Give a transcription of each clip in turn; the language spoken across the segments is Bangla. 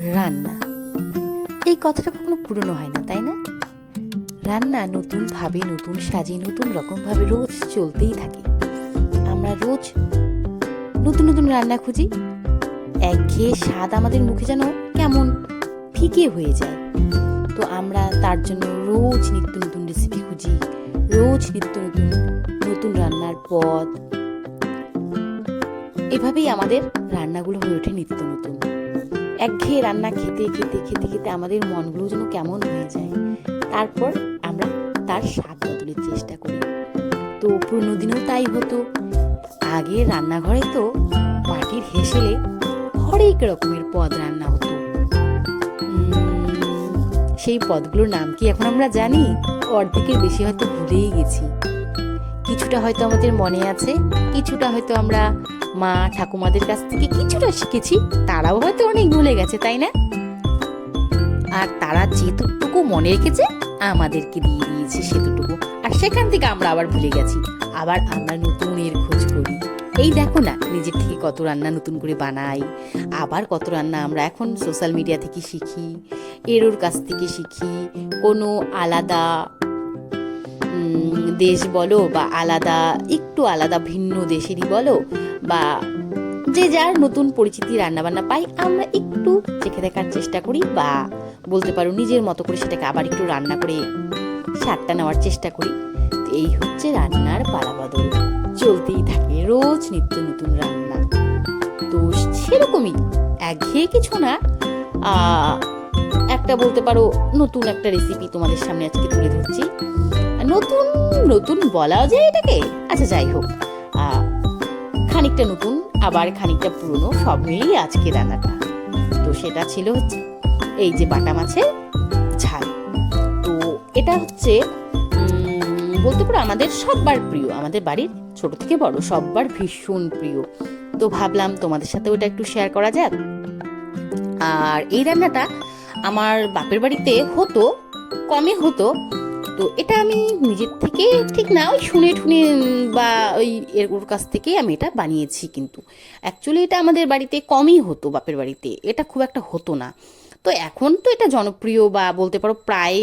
রান্না। এই কথাটা কখনো পুরনো হয় না, তাই না? রান্না নতুন ভাবে, নতুন সাজে, নতুন রকম ভাবে রোজ চলতেই থাকে। আমরা রোজ নতুন নতুন রান্না খুঁজি। একঘেয়ে স্বাদ আমাদের মুখে যেন কেমন ফিকে হয়ে যায়। তো আমরা তার জন্য রোজ নিত্য নতুন রেসিপি খুঁজি, রোজ নিত্য নতুন নতুন রান্নার পদ এভাবেই আমাদের রান্নাগুলো হয়ে ওঠে নিত্য নতুন। একঘেয়ে রান্না খেতে খেতে খেতে খেতে আমাদের মনগুলো যেন কেমন হয়ে যায়। তারপর আমরা তার স্বাদ বদলের চেষ্টা করি। তো পুরনো দিনেও তাই হতো। আগে রান্নাঘরে তো পাটির হেসেলে হরেক রকমের পদ রান্না হতো। সেই পদগুলোর নাম কি এখন আমরা জানি? অর্ধেকের বেশি হয়তো ভুলেই গেছি। কিছুটা হয়তো আমাদের মনে আছে, কিছুটা হয়তো আমরা মা ঠাকুমাদের কাছ থেকে কিছুটা শিখেছি, তারাও হয়তো অনেক ভুলে গেছে, তাই না? আর তারা যেটুকু মনে রেখেছে, আমাদেরকে দিয়ে দিয়েছে সেতুটুকু। আর সেখান থেকে আমরা আবার ভুলে গেছি। আবার আমরা নতুনের খোঁজ করি। এই দেখো না, নিজের থেকে কত রান্না নতুন করে বানাই, আবার কত রান্না আমরা এখন সোশ্যাল মিডিয়া থেকে শিখি, এরোর কাছ থেকে শিখি, কোনো আলাদা দেশ বলো বা আলাদা, একটু আলাদা ভিন্ন দেশেরই বলো বা যে যার নতুন পরিচিতি রান্নাবান্না পাই, আমরা একটু চেখে দেখার চেষ্টা করি বা বলতে পারো নিজের মতো করে সেটাকে আবার একটু রান্না করে স্বাদটা নেওয়ার চেষ্টা করি। তো এই হচ্ছে রান্নার পালাবদল। চলতেই থাকে রোজ নিত্য নতুন রান্না। তো সেরকমই, একঘেয়ে কিছু না। একটা বলতে পারো নতুন একটা রেসিপি তোমাদের সামনে আজকে তুলে ধরছি। নতুন নতুন বলাও যায় এটাকে। আচ্ছা যাই হোক। খানিকটা নতুন, আবার খানিকটা পুরনো, সব মিলিয়ে আজকে রান্নাটা। তো সেটা ছিল হচ্ছে এই যে বাটা মাছের ঝাল। তো এটা হচ্ছে বলতে পারো আমাদের সববার প্রিয়, আমাদের বাড়ির ছোট থেকে বড় সববার ভীষণ প্রিয়। তো ভাবলাম তোমাদের সাথে ওটা একটু শেয়ার করা যাক। আর এই রান্নাটা আমার বাপের বাড়িতে হতো কমে হতো তো এটা আমি নিজের থেকে ঠিক না, ওই শুনে ঠুনে বা ওই এর, ওর কাছ থেকেই আমি এটা বানিয়েছি কিন্তু। অ্যাকচুয়ালি এটা আমাদের বাড়িতে কমই হতো, বাপের বাড়িতে। এটা খুব একটা হতো না। তো এখন তো এটা জনপ্রিয় বা বলতে পারো প্রায়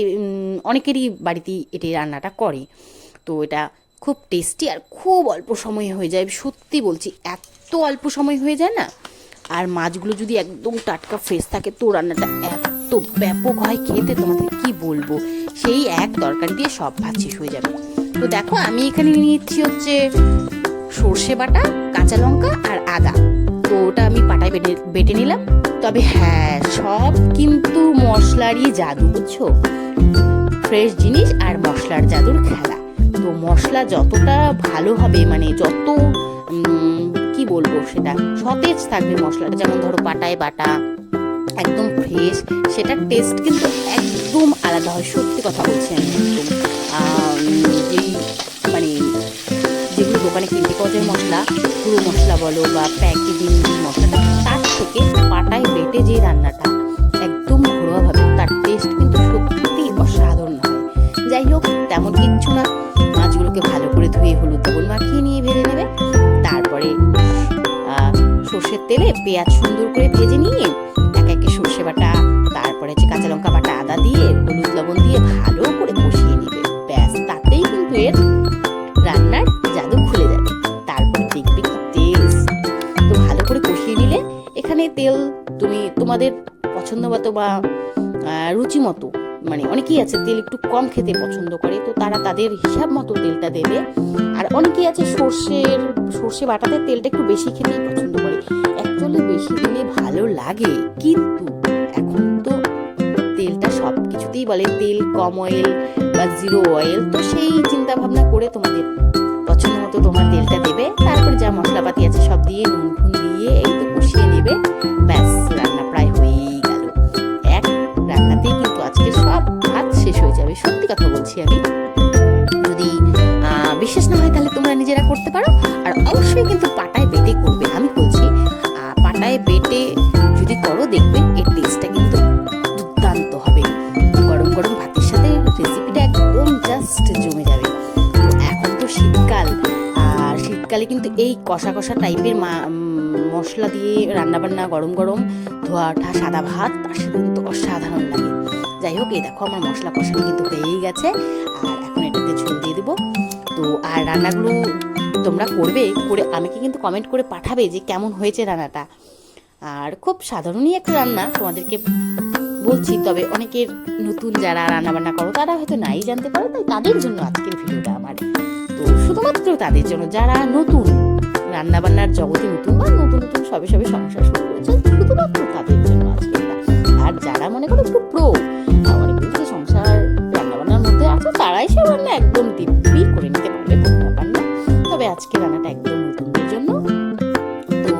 অনেকেরই বাড়িতেই এটি রান্নাটা করে। তো এটা খুব টেস্টি আর খুব অল্প সময়ে হয়ে যায়। সত্যি বলছি, এত অল্প সময় হয়ে যায় না? আর মাছগুলো যদি একদম টাটকা ফ্রেশ থাকে, তো রান্নাটা এত ব্যাপক হয়, খেতে তোমাদের কি বলব? সেই এক তরকারি দিয়ে সব ভাত শেষ হয়ে যাবে। তো দেখো, আমি এখানে নিয়েছি হচ্ছে সর্ষে বাটা, কাঁচা লঙ্কা আর আদা। তো ওটা আমি পাটায় বেটে বেটে নিলাম। তবে হ্যাঁ সব কিন্তু মশলারই জাদু, বুঝছ? ফ্রেশ জিনিস আর মশলার জাদুর খেলা। তো মশলা যতটা ভালো হবে মানে যত কি বলব সেটা, সতেজ থাকবে মশলাটা। যেমন ধরো পাটায় বাটা একদম ফ্রেশ সেটার টেস্ট কিন্তু একদম আলাদা হয়, সত্যি কথা বলছি আমি যেই মানে যেগুলো দোকানে কিনতে পাওয়া যায় মশলা পুরো মশলা বলো বা প্যাকেজিং যে মশলাটা, তার থেকে পাটায় বেটে যে রান্নাটা একদম ঘরোয়াভাবে, তার টেস্ট কিন্তু সত্যি অসাধারণ হয়। যাই হোক, তেমন কিচ্ছু না, মাছগুলোকে ভালো করে ধুয়ে হলুদ লবণ মাখিয়ে নিয়ে ভেজে নেবে। তারপরে সর্ষের তেলে পেঁয়াজ সুন্দর করে ভালো করে কষিয়ে নেবে। ব্যাস, তাতেই কিন্তু এর রান্নার জাদু খুলে যাবে। তারপর দেখবে কি টেস্ট তো ভালো করে কষিয়ে নিলে এখানে তেল তুমি তোমাদের পছন্দ মতো বা রুচি মতো মানে অনেকেই আছে তেল একটু কম খেতে পছন্দ করে, তো তারা তাদের হিসাব মতো তেলটা দেবে। আর অনেকেই আছে সর্ষের, সর্ষে বাটাতে তেলটা একটু বেশি খেতেই পছন্দ করে। অ্যাকচুয়ালি বেশি দিলে ভালো লাগে, কিন্তু সব কিছুতেই বলে তেল, কম অয়েল বা জিরো অয়েল তো সেই চিন্তা ভাবনা করে তোমাদের পছন্দ মতো তোমার তেলটা দেবে। তারপর যা মশলাপাতি আছে সব দিয়ে নুন ফুন দিয়ে এই তো কষিয়ে নেবে। শীতকালে কিন্তু এই কষা কষা টাইপের মশলা দিয়ে রান্নাবান্না গরম গরম তো ধোয়া ওঠা সাদা ভাত, তার সাথে কিন্তু অসাধারণ লাগে। যাই হোক, এই দেখো আমার মশলা কষানো কিন্তু হয়েই গেছে, আর এখন এটাতে ঝোল দিয়ে দেবো। তো, আর রান্নাগুলো তোমরা করবে, করে আমাকে কিন্তু কমেন্ট করে পাঠাবে যে কেমন হয়েছে রান্নাটা। আর খুব সাধারণই একটা রান্না, তোমাদেরকে বলছি, তবে অনেকের নতুন যারা রান্নাবান্না করো, তারা হয়তো নাই জানতে পারো, তাই তাদের জন্য আজকের ভিডিওটা আমার। তো শুধুমাত্র তাদের জন্য যারা নতুন রান্না বান্নার জগতে নতুন বা নতুন নতুন সবে সবে সংসার শুরু করেছে, শুধুমাত্র তাদের জন্য এটা। আর যারা মনে করো একটু প্রো সংসার রান্না বান্নার মধ্যে আছে, তারাই সে রান্না একদম দিব্যি করে নিতে পারবে ব্যাপার না। তবে আজকে রান্নাটা একদম নতুনদের জন্য। তো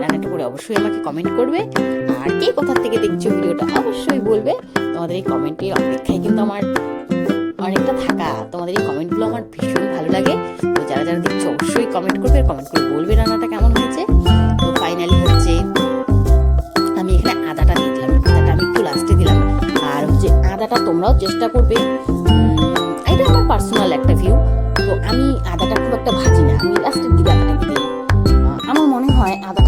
রান্নাটা করে অবশ্যই আমাকে কমেন্ট করবে। আর কে কোথা থেকে দেখছ ভিডিওটা অবশ্যই বলবে। তোমাদের এই কমেন্টের অপেক্ষায় কিন্তু আমার অনেকটা থাকা। তোমাদের এই কমেন্টগুলো আমার ভীষণ ভালো লাগে। তো যারা যারা দেখছ অবশ্যই কমেন্ট করবে কমেন্ট করে বলবে রান্নাটা কেমন হয়েছে। তো ফাইনালি হচ্ছে আমি এখানে আদাটা দিয়ে দিলাম। আদাটা আমি একটু লাস্টে দিলাম। আর হচ্ছে আদাটা তোমরাও চেষ্টা করবে। এটা আমার পার্সোনাল একটা ভিউ তো আমি আদাটা খুব একটা ভাজি না। আমি লাস্টের দিকে আদাটাকে দিই আমার মনে হয় আদাটা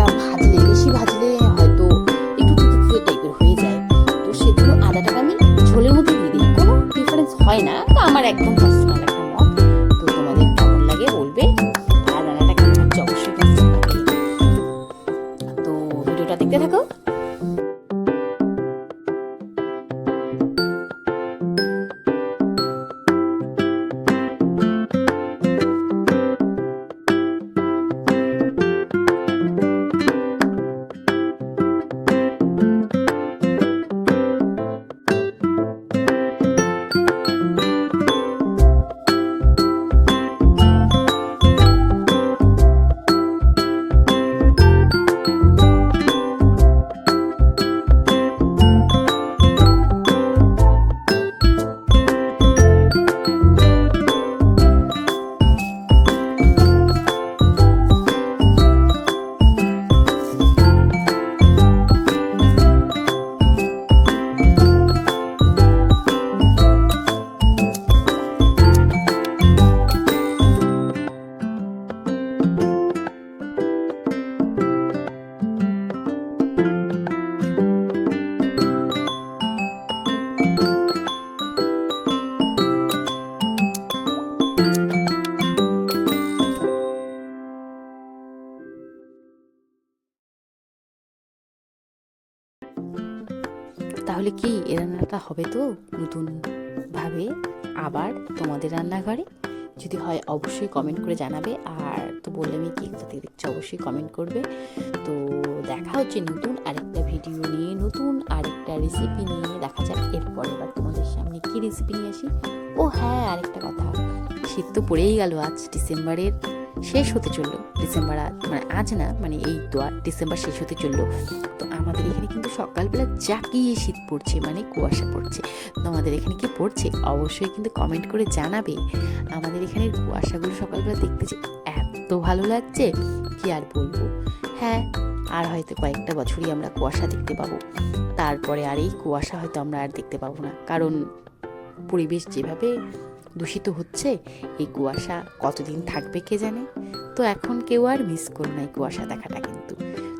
তাহলে কি এ রান্নাটা হবে তো নতুন ভাবে আবার তোমাদের রান্নাঘরে? যদি হয় অবশ্যই কমেন্ট করে জানাবে। আর তো বললে আমি কি কোথা দেখছি, অবশ্যই কমেন্ট করবে। তো দেখা হচ্ছে নতুন আরেকটা ভিডিও নিয়ে, নতুন আরেকটা রেসিপি নিয়ে। দেখা যাক এরপর এবার তোমাদের সামনে কি রেসিপি নিয়ে আসি। ও হ্যাঁ আরেকটা কথা। শীত তো পড়েই গেল আজ ডিসেম্বরের শেষ হতে চলল। ডিসেম্বর মানে আজ না মানে এই আর ডিসেম্বর শেষ হতে চলল। তো আমাদের এখানে কিন্তু সকালবেলা জাকিয়ে শীত পড়ছে মানে কুয়াশা পড়ছে। তো আমাদের এখানে কি পড়ছে? অবশ্যই কিন্তু কমেন্ট করে জানাবে। আমাদের এখানের কুয়াশাগুলো সকালবেলা দেখতে যে এত ভালো লাগছে, কি আর বলব? হ্যাঁ আর হয়তো কয়েকটা বছরই আমরা কুয়াশা দেখতে পাবো। তারপরে আর এই কুয়াশা হয়তো আমরা আর দেখতে পাবো না। কারণ পরিবেশ যেভাবে দূষিত হচ্ছে, এই কুয়াশা কতদিন থাকবে কে জানে? তো এখন কেউ আর মিস করো না এই কুয়াশা দেখাটা কিন্তু।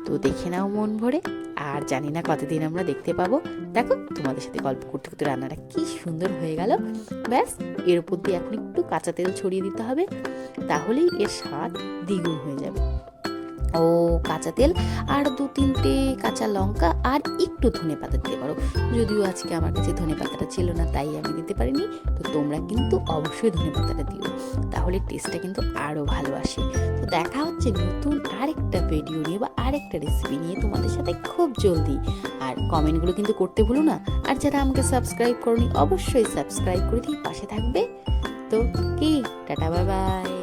তো দেখে নাও মন ভরে, আর জানি না কতদিন আমরা দেখতে পাবো। দেখো, তোমাদের সাথে গল্প করতে করতে রান্নাটা কি সুন্দর হয়ে গেল। ব্যাস, এর উপর দিয়ে এখন একটু কাঁচা তেল ছড়িয়ে দিতে হবে, তাহলেই এর স্বাদ দ্বিগুণ হয়ে যাবে। ও কাঁচা তেল আর দু তিনটে কাঁচা লঙ্কা আর একটু ধনে পাতা দিতে পারো যদিও আজকে আমার কাছে ধনে পাতাটা ছিল না, তাই আমি দিতে পারিনি। তো তোমরা কিন্তু অবশ্যই ধনে পাতাটা দিও। তাহলে টেস্টটা কিন্তু আরও ভালো আসে। তো দেখা হচ্ছে নতুন আরেকটা ভিডিও নিয়ে বা আরেকটা রেসিপি নিয়ে তোমাদের সাথে খুব জলদি। আর কমেন্টগুলো কিন্তু করতে ভুলো না। আর যারা আমাকে সাবস্ক্রাইব করনি, অবশ্যই সাবস্ক্রাইব করে দিয়ে পাশে থাকবে। তো কি? Tata bye bye